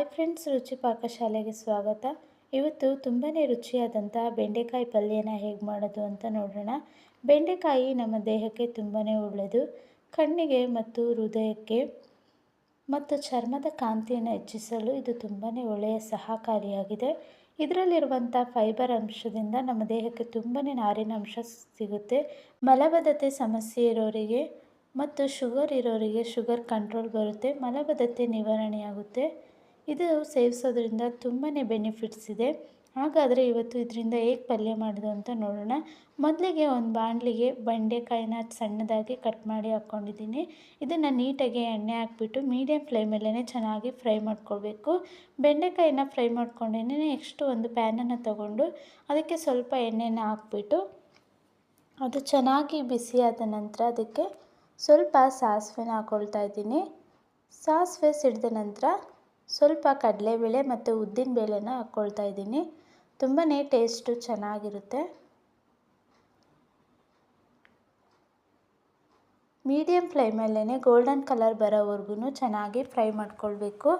Hi friends, ರುಚಿ ಪಾಕಶಾಲೆಗೆ ಸ್ವಾಗತ. ಇವತ್ತು ತುಂಬಾ ರುಚಿಯಾದಂಥ ಬೆಂಡೆಕಾಯಿ ಪಲ್ಯನ ಹೇಗೆ ಮಾಡೋದು ಅಂತ ನೋಡೋಣ. ಬೆಂಡೆಕಾಯಿ ನಮ್ಮ ದೇಹಕ್ಕೆ ತುಂಬಾ ಒಳ್ಳೆಯದು. ಕಣ್ಣಿಗೆ ಮತ್ತು ಹೃದಯಕ್ಕೆ ಮತ್ತು ಚರ್ಮದ ಕಾಂತಿಯನ್ನು ಹೆಚ್ಚಿಸಲು ಇದು ತುಂಬಾ ಒಳ್ಳೆಯ ಸಹಕಾರಿಯಾಗಿದೆ. ಇದರಲ್ಲಿರುವಂಥ ಫೈಬರ್ ಅಂಶದಿಂದ ನಮ್ಮ ದೇಹಕ್ಕೆ ತುಂಬಾ ನಾರಿನ ಅಂಶ ಸಿಗುತ್ತೆ. ಮಲಬದ್ಧತೆ ಸಮಸ್ಯೆ ಇರೋರಿಗೆ ಮತ್ತು ಶುಗರ್ ಇರೋರಿಗೆ ಶುಗರ್ ಕಂಟ್ರೋಲ್ ಬರುತ್ತೆ. ಮಲಬದ್ಧತೆ ನಿವಾರಣೆಯಾಗುತ್ತೆ. ಇದು ಸೇವಿಸೋದ್ರಿಂದ ತುಂಬಾ ಬೆನಿಫಿಟ್ಸ್ ಇದೆ. ಹಾಗಾದರೆ ಇವತ್ತು ಇದರಿಂದ ಹೇಗೆ ಪಲ್ಯ ಮಾಡೋದು ಅಂತ ನೋಡೋಣ. ಮೊದಲಿಗೆ ಒಂದು ಬಾಣಲಿಗೆ ಬಂಡೆಕಾಯಿನ ಸಣ್ಣದಾಗಿ ಕಟ್ ಮಾಡಿ ಹಾಕ್ಕೊಂಡಿದ್ದೀನಿ ಇದನ್ನು ನೀಟಾಗಿ ಎಣ್ಣೆ ಹಾಕ್ಬಿಟ್ಟು ಮೀಡಿಯಮ್ ಫ್ಲೇಮಲ್ಲೇ ಚೆನ್ನಾಗಿ ಫ್ರೈ ಮಾಡ್ಕೊಳ್ಬೇಕು. ಬೆಂಡೆಕಾಯಿನ ಫ್ರೈ ಮಾಡ್ಕೊಂಡೇ ನೆಕ್ಸ್ಟು ಒಂದು ಪ್ಯಾನನ್ನು ತಗೊಂಡು ಅದಕ್ಕೆ ಸ್ವಲ್ಪ ಎಣ್ಣೆನ ಹಾಕ್ಬಿಟ್ಟು ಅದು ಚೆನ್ನಾಗಿ ಬಿಸಿಯಾದ ನಂತರ ಅದಕ್ಕೆ ಸ್ವಲ್ಪ ಸಾಸಿವೆನ ಹಾಕ್ಕೊಳ್ತಾ ಇದ್ದೀನಿ. ಸಾಸಿವೆ ಸಿಡಿದ ನಂತರ ಸ್ವಲ್ಪ ಕಡಲೆಬೇಳೆ ಮತ್ತು ಉದ್ದಿನ ಬೇಳೆನ ಹಾಕ್ಕೊಳ್ತಾ ಇದ್ದೀನಿ. ತುಂಬಾ ಟೇಸ್ಟು ಚೆನ್ನಾಗಿರುತ್ತೆ. ಮೀಡಿಯಮ್ ಫ್ಲೇಮಲ್ಲೇ ಗೋಲ್ಡನ್ ಕಲರ್ ಬರೋವರೆಗೂ ಚೆನ್ನಾಗಿ ಫ್ರೈ ಮಾಡ್ಕೊಳ್ಬೇಕು.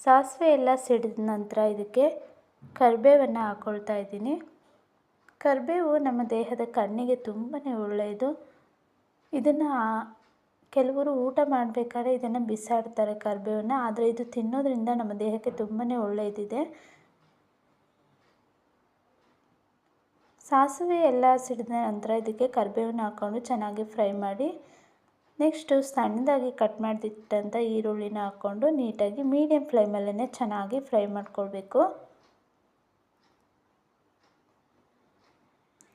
ಸಾಸಿವೆ ಎಲ್ಲ ಸಿಡಿದ ನಂತರ ಇದಕ್ಕೆ ಕರಿಬೇವನ್ನು ಹಾಕ್ಕೊಳ್ತಾ ಇದ್ದೀನಿ. ಕರಿಬೇವು ನಮ್ಮ ದೇಹದ ಕಣ್ಣಿಗೆ ತುಂಬಾ ಒಳ್ಳೆಯದು. ಇದನ್ನು ಕೆಲವರು ಊಟ ಮಾಡಬೇಕಾದ್ರೆ ಇದನ್ನು ಬಿಸಾಡ್ತಾರೆ ಕರಿಬೇವನ್ನ, ಆದರೆ ಇದು ತಿನ್ನೋದ್ರಿಂದ ನಮ್ಮ ದೇಹಕ್ಕೆ ತುಂಬಾ ಒಳ್ಳೆಯದಿದೆ. ಸಾಸಿವೆ, ಎಲ್ಲ ಸಿಡಿದ ನಂತರ ಇದಕ್ಕೆ ಕರಿಬೇವನ್ನ ಹಾಕ್ಕೊಂಡು ಚೆನ್ನಾಗಿ ಫ್ರೈ ಮಾಡಿ, ನೆಕ್ಸ್ಟು ಸಣ್ಣದಾಗಿ ಕಟ್ ಮಾಡಿದಿಟ್ಟಂಥ ಈರುಳ್ಳಿನ ಹಾಕ್ಕೊಂಡು ನೀಟಾಗಿ ಮೀಡಿಯಮ್ ಫ್ಲೇಮಲ್ಲೇ ಚೆನ್ನಾಗಿ ಫ್ರೈ ಮಾಡ್ಕೊಳ್ಬೇಕು.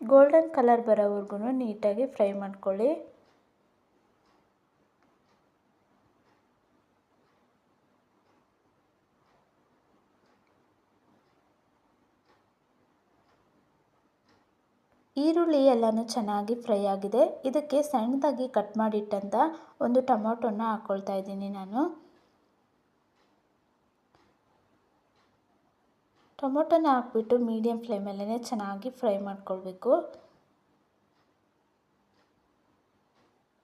ಗೋಲ್ಡನ್ ಕಲರ್ ಬರೋವರೆಗೂ ನೀಟಾಗಿ ಫ್ರೈ ಮಾಡ್ಕೊಳ್ಳಿ. ಈರುಳ್ಳಿ ಎಲ್ಲನೂ ಚೆನ್ನಾಗಿ ಫ್ರೈ ಆಗಿದೆ. ಇದಕ್ಕೆ ಸಣ್ಣದಾಗಿ ಕಟ್ ಮಾಡಿಟ್ಟಂಥ ಒಂದು ಟೊಮೊಟೊನ ಹಾಕ್ಕೊಳ್ತಾ ಇದ್ದೀನಿ ನಾನು. ಟೊಮೊಟೊನ ಹಾಕ್ಬಿಟ್ಟು ಮೀಡಿಯಮ್ ಫ್ಲೇಮಲ್ಲೇ ಚೆನ್ನಾಗಿ ಫ್ರೈ ಮಾಡ್ಕೊಳ್ಬೇಕು.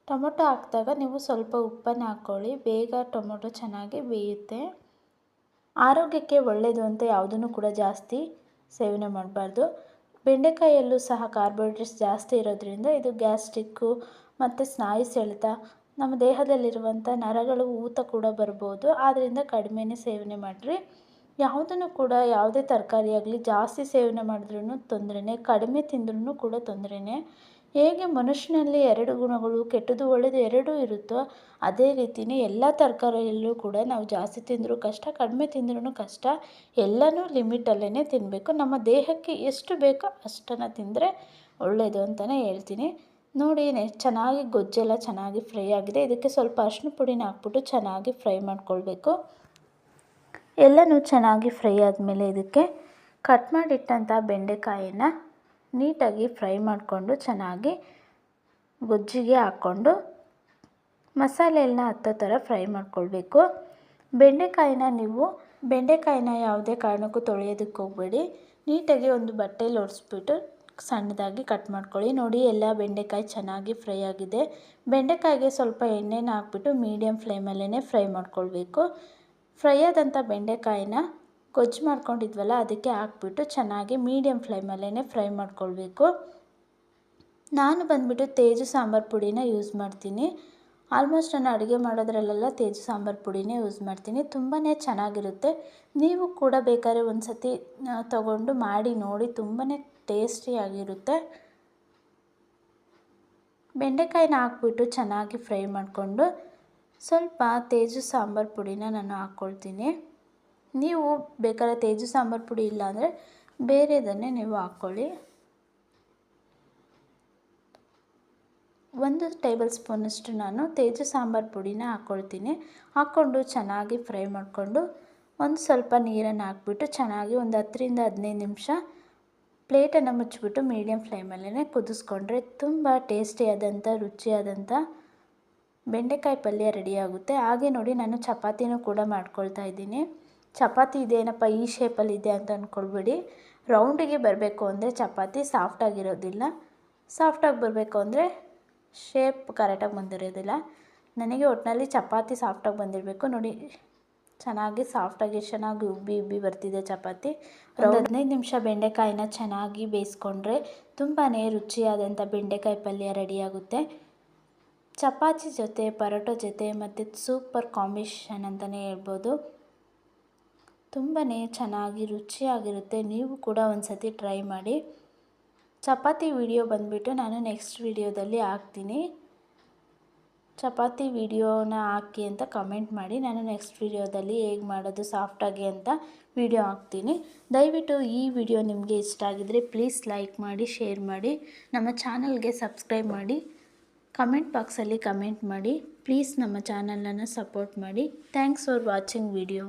ಟೊಮೊಟೊ ಹಾಕಿದಾಗ ನೀವು ಸ್ವಲ್ಪ ಉಪ್ಪನ್ನು ಹಾಕ್ಕೊಳ್ಳಿ. ಬೇಗ ಟೊಮೊಟೊ ಚೆನ್ನಾಗಿ ಬೇಯುತ್ತೆ. ಆರೋಗ್ಯಕ್ಕೆ ಒಳ್ಳೆಯದು ಅಂತ ಯಾವುದನ್ನು ಕೂಡ ಜಾಸ್ತಿ ಸೇವನೆ ಮಾಡಬಾರ್ದು. ಬೆಂಡೆಕಾಯಲ್ಲೂ ಸಹ ಕಾರ್ಬೋಹೈಡ್ರೇಟ್ಸ್ ಜಾಸ್ತಿ ಇರೋದ್ರಿಂದ ಇದು ಗ್ಯಾಸ್ಟ್ರಿಕ್ಕು ಮತ್ತು ಸ್ನಾಯು ಸೆಳೆತ, ನಮ್ಮ ದೇಹದಲ್ಲಿರುವಂಥ ನರಗಳು, ಊತ ಕೂಡ ಬರ್ಬೋದು. ಆದ್ದರಿಂದ ಕಡಿಮೆನೇ ಸೇವನೆ ಮಾಡಿರಿ. ಯಾವುದನ್ನು ಕೂಡ ಯಾವುದೇ ತರಕಾರಿ ಆಗಲಿ ಜಾಸ್ತಿ ಸೇವನೆ ಮಾಡಿದ್ರೂ ತೊಂದರೆನೇ, ಕಡಿಮೆ ತಿಂದ್ರೂ ಕೂಡ ತೊಂದರೆನೇ. ಹೇಗೆ ಮನುಷ್ಯನಲ್ಲಿ ಎರಡು ಗುಣಗಳು, ಕೆಟ್ಟದ್ದು ಒಳ್ಳೆಯದು ಎರಡೂ ಇರುತ್ತೋ ಅದೇ ರೀತಿಯೇ ಎಲ್ಲ ತರಕಾರಿಯಲ್ಲೂ ಕೂಡ ನಾವು ಜಾಸ್ತಿ ತಿಂದರೂ ಕಷ್ಟ, ಕಡಿಮೆ ತಿಂದ್ರೂ ಕಷ್ಟ. ಎಲ್ಲನೂ ಲಿಮಿಟಲ್ಲೇ ತಿನ್ನಬೇಕು ನಮ್ಮ ದೇಹಕ್ಕೆ ಎಷ್ಟು ಬೇಕೋ ಅಷ್ಟನ್ನು ತಿಂದರೆ ಒಳ್ಳೆಯದು ಅಂತಲೇ ಹೇಳ್ತೀನಿ. ನೋಡಿ ಚೆನ್ನಾಗಿ ಗೊಜ್ಜೆಲ್ಲ ಚೆನ್ನಾಗಿ ಫ್ರೈ ಆಗಿದೆ. ಇದಕ್ಕೆ ಸ್ವಲ್ಪ ಅರಿಶಿನ ಪುಡಿನ ಹಾಕ್ಬಿಟ್ಟು ಚೆನ್ನಾಗಿ ಫ್ರೈ ಮಾಡ್ಕೊಳ್ಬೇಕು. ಎಲ್ಲನೂ ಚೆನ್ನಾಗಿ ಫ್ರೈ ಆದಮೇಲೆ ಇದಕ್ಕೆ ಕಟ್ ಮಾಡಿಟ್ಟಂಥ ಬೆಂಡೆಕಾಯಿನ ನೀಟಾಗಿ ಫ್ರೈ ಮಾಡಿಕೊಂಡು ಚೆನ್ನಾಗಿ ಗೊಜ್ಜಿಗೆ ಹಾಕ್ಕೊಂಡು ಮಸಾಲೆಯನ್ನ ಹತ್ತೋ ಥರ ಫ್ರೈ ಮಾಡ್ಕೊಳ್ಬೇಕು. ಬೆಂಡೆಕಾಯಿನ ನೀವು, ಬೆಂಡೆಕಾಯಿನ ಯಾವುದೇ ಕಾರಣಕ್ಕೂ ತೊಳೆಯೋದಕ್ಕೆ ಹೋಗಬೇಡಿ. ನೀಟಾಗಿ ಒಂದು ಬಟ್ಟೆಲಿ ಒರೆಸ್ಬಿಟ್ಟು ಸಣ್ಣದಾಗಿ ಕಟ್ ಮಾಡ್ಕೊಳ್ಳಿ. ನೋಡಿ, ಎಲ್ಲ ಬೆಂಡೆಕಾಯಿ ಚೆನ್ನಾಗಿ ಫ್ರೈ ಆಗಿದೆ. ಬೆಂಡೆಕಾಯಿಗೆ ಸ್ವಲ್ಪ ಎಣ್ಣೆನ ಹಾಕ್ಬಿಟ್ಟು ಮೀಡಿಯಮ್ ಫ್ಲೇಮಲ್ಲೇ ಫ್ರೈ ಮಾಡ್ಕೊಳ್ಬೇಕು. ಫ್ರೈ ಆದಂಥ ಬೆಂಡೆಕಾಯಿನ ಗೊಜ್ಜು ಮಾಡ್ಕೊಂಡಿದ್ವಲ್ಲ, ಅದಕ್ಕೆ ಹಾಕ್ಬಿಟ್ಟು ಚೆನ್ನಾಗಿ ಮೀಡಿಯಮ್ ಫ್ಲೇಮಲ್ಲೇ ಫ್ರೈ ಮಾಡ್ಕೊಳ್ಬೇಕು. ನಾನು ಬಂದುಬಿಟ್ಟು ತೇಜು ಸಾಂಬಾರು ಪುಡಿನ ಯೂಸ್ ಮಾಡ್ತೀನಿ. ಆಲ್ಮೋಸ್ಟ್ ನಾನು ಅಡುಗೆ ಮಾಡೋದ್ರಲ್ಲೆಲ್ಲ ತೇಜು ಸಾಂಬಾರು ಪುಡಿನೇ ಯೂಸ್ ಮಾಡ್ತೀನಿ. ತುಂಬಾ ಚೆನ್ನಾಗಿರುತ್ತೆ. ನೀವು ಕೂಡ ಬೇಕಾದ್ರೆ ಒಂದು ಸತಿ ತಗೊಂಡು ಮಾಡಿ ನೋಡಿ ತುಂಬಾ ಟೇಸ್ಟಿಯಾಗಿರುತ್ತೆ ಬೆಂಡೆಕಾಯಿನ ಹಾಕ್ಬಿಟ್ಟು ಚೆನ್ನಾಗಿ ಫ್ರೈ ಮಾಡಿಕೊಂಡು ಸ್ವಲ್ಪ ತೇಜು ಸಾಂಬಾರು ಪುಡಿನ ನಾನು ಹಾಕ್ಕೊಳ್ತೀನಿ. ನೀವು ಬೇಕಾದ್ರೆ ತೇಜು ಸಾಂಬಾರು ಪುಡಿ ಇಲ್ಲಾಂದರೆ ಬೇರೆದನ್ನೇ ನೀವು ಹಾಕ್ಕೊಳ್ಳಿ. ಒಂದು ಟೇಬಲ್ ಸ್ಪೂನಷ್ಟು ನಾನು ತೇಜು ಸಾಂಬಾರು ಪುಡಿನ ಹಾಕ್ಕೊಳ್ತೀನಿ. ಹಾಕ್ಕೊಂಡು ಚೆನ್ನಾಗಿ ಫ್ರೈ ಮಾಡಿಕೊಂಡು ಒಂದು ಸ್ವಲ್ಪ ನೀರನ್ನು ಹಾಕ್ಬಿಟ್ಟು ಚೆನ್ನಾಗಿ ಒಂದು ಹತ್ತರಿಂದ ಹದಿನೈದು ನಿಮಿಷ ಪ್ಲೇಟನ್ನು ಮುಚ್ಚಿಬಿಟ್ಟು ಮೀಡಿಯಮ್ ಫ್ಲೇಮಲ್ಲೇ ಕುದಿಸ್ಕೊಂಡ್ರೆ ತುಂಬ ಟೇಸ್ಟಿಯಾದಂಥ, ರುಚಿಯಾದಂಥ ಬೆಂಡೆಕಾಯಿ ಪಲ್ಯ ರೆಡಿಯಾಗುತ್ತೆ ಹಾಗೆ ನೋಡಿ ನಾನು ಚಪಾತಿನೂ ಕೂಡ ಮಾಡ್ಕೊಳ್ತಾ ಇದ್ದೀನಿ. ಚಪಾತಿ ಇದೇನಪ್ಪ ಈ ಶೇಪಲ್ಲಿ ಇದೆ ಅಂತ ಅಂದ್ಕೊಳ್ಬೇಡಿ ರೌಂಡಿಗೆ ಬರಬೇಕು ಅಂದರೆ ಚಪಾತಿ ಸಾಫ್ಟಾಗಿರೋದಿಲ್ಲ ಸಾಫ್ಟಾಗಿ ಬರಬೇಕು ಅಂದರೆ ಶೇಪ್ ಕರೆಕ್ಟಾಗಿ ಬಂದಿರೋದಿಲ್ಲ. ನನಗೆ ಒಟ್ಟಿನಲ್ಲಿ ಚಪಾತಿ ಸಾಫ್ಟಾಗಿ ಬಂದಿರಬೇಕು. ನೋಡಿ, ಚೆನ್ನಾಗಿ ಸಾಫ್ಟಾಗಿ ಚೆನ್ನಾಗಿ ಉಬ್ಬಿ ಉಬ್ಬಿ ಬರ್ತಿದೆ ಚಪಾತಿ. ಹದಿನೈದು ನಿಮಿಷ ಬೆಂಡೆಕಾಯಿನ ಚೆನ್ನಾಗಿ ಬೇಯಿಸ್ಕೊಂಡ್ರೆ ತುಂಬಾ ರುಚಿಯಾದಂಥ ಬೆಂಡೆಕಾಯಿ ಪಲ್ಯ ರೆಡಿಯಾಗುತ್ತೆ ಚಪಾತಿ ಜೊತೆ, ಪರೋಟೊ ಜೊತೆ ಮತ್ತು ಸೂಪರ್ ಕಾಂಬಿನೇಷನ್ ಅಂತಲೇ ಹೇಳ್ಬೋದು. ತುಂಬಾ ಚೆನ್ನಾಗಿ, ರುಚಿಯಾಗಿರುತ್ತೆ. ನೀವು ಕೂಡ ಒಂದು ಸತಿ ಟ್ರೈ ಮಾಡಿ. ಚಪಾತಿ ವಿಡಿಯೋ ಬಂದುಬಿಟ್ಟು ನಾನು ನೆಕ್ಸ್ಟ್ ವಿಡಿಯೋದಲ್ಲಿ ಹಾಕ್ತೀನಿ. ಚಪಾತಿ ವಿಡಿಯೋನ ಹಾಕಿ ಅಂತ ಕಮೆಂಟ್ ಮಾಡಿ. ನಾನು ನೆಕ್ಸ್ಟ್ ವಿಡಿಯೋದಲ್ಲಿ ಹೇಗೆ ಮಾಡೋದು ಸಾಫ್ಟಾಗಿ ಅಂತ ವಿಡಿಯೋ ಹಾಕ್ತೀನಿ. ದಯವಿಟ್ಟು ಈ ವಿಡಿಯೋ ನಿಮಗೆ ಇಷ್ಟ ಆಗಿದರೆ ಪ್ಲೀಸ್ ಲೈಕ್ ಮಾಡಿ, ಶೇರ್ ಮಾಡಿ. ನಮ್ಮ ಚಾನಲ್ಗೆ ಸಬ್ಸ್ಕ್ರೈಬ್ ಮಾಡಿ. ಕಮೆಂಟ್ ಬಾಕ್ಸಲ್ಲಿ ಕಮೆಂಟ್ ಮಾಡಿ. ಪ್ಲೀಸ್ ನಮ್ಮ ಚಾನಲನ್ನು ಸಪೋರ್ಟ್ ಮಾಡಿ. Thanks for watching video.